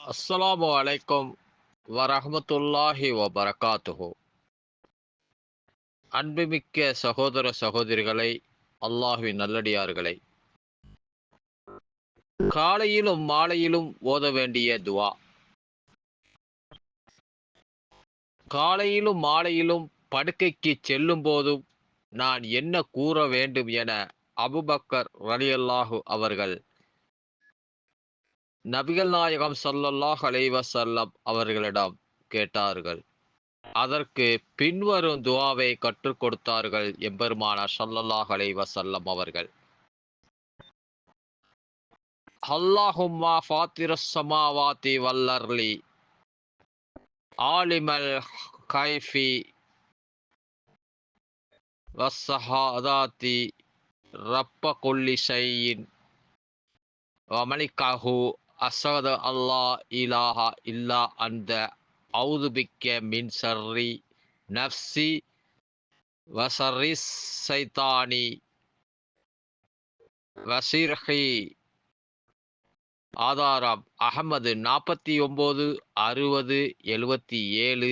அஸ்ஸலாமு அலைக்கும் வரஹமத்துல்லாஹி வபரகாத்துஹு. அன்புமிக்க சகோதர சகோதரிகளை அல்லாஹுவின் நல்லடியார்களை. காலையிலும் மாலையிலும் ஓத வேண்டிய துவா. காலையிலும் மாலையிலும் படுக்கைக்கு செல்லும் போதும் நான் என்ன கூற வேண்டும் என அபுபக்கர் ரலியல்லாஹு அவர்கள் நபிகள் நாயகம் சல்லல்லாஹ் அலைவசல்லம் அவர்களிடம் கேட்டார்கள். அதற்கு பின்வரும் துவாவை கற்றுக் கொடுத்தார்கள் எம்பெருமானார் சல்லல்லாஹ் அலைவசல்லம் அவர்கள். அல்லாஹும்மா ஃபாத்திரஸ் வல்லர்லி ஆலிமல் கைஃபி வசஹாதாத்தி ரப்ப கொல்லி ஷையின் வமலிக்காஹு அசத அல்லா இலாஹா இல்லா அந்த அவுதுபிக்க மின் சர்ரி நஃப்சி வசரி சைத்தானி வசிர்ஹி ஆதாரம் அகமது நாற்பத்தி ஒம்பது அறுபது எழுபத்தி ஏழு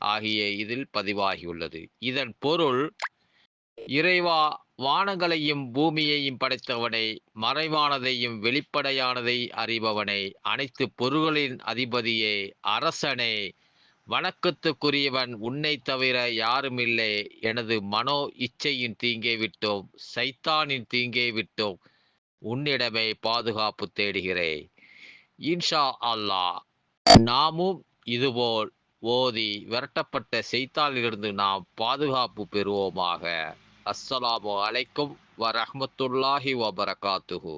ஆகிய இதில் பதிவாகியுள்ளது. இதன் பொருள் இறைவா வானங்களையும் பூமியையும் படைத்தவனை மறைவானதையும் வெளிப்படையானதை அறிபவனை அனைத்து பொருள்களின் அதிபதியே அரசனே. வணக்கத்துக்குரியவன் உன்னை தவிர யாருமில்லை எனது மனோ இச்சையின் தீங்கே விட்டோம் சைத்தானின் தீங்கே விட்டோம் உன்னிடமே பாதுகாப்பு தேடுகிறேன். இன்ஷா அல்லாஹ். நாமும் இதுபோல் ஓதி விரட்டப்பட்ட செய்தாலிலிருந்து நாம் பாதுகாப்பு பெறுவோமாக. அஸ்ஸலாமு அலைக்கும் வரஹமத்துல்லாஹி வபரகாத்துஹு.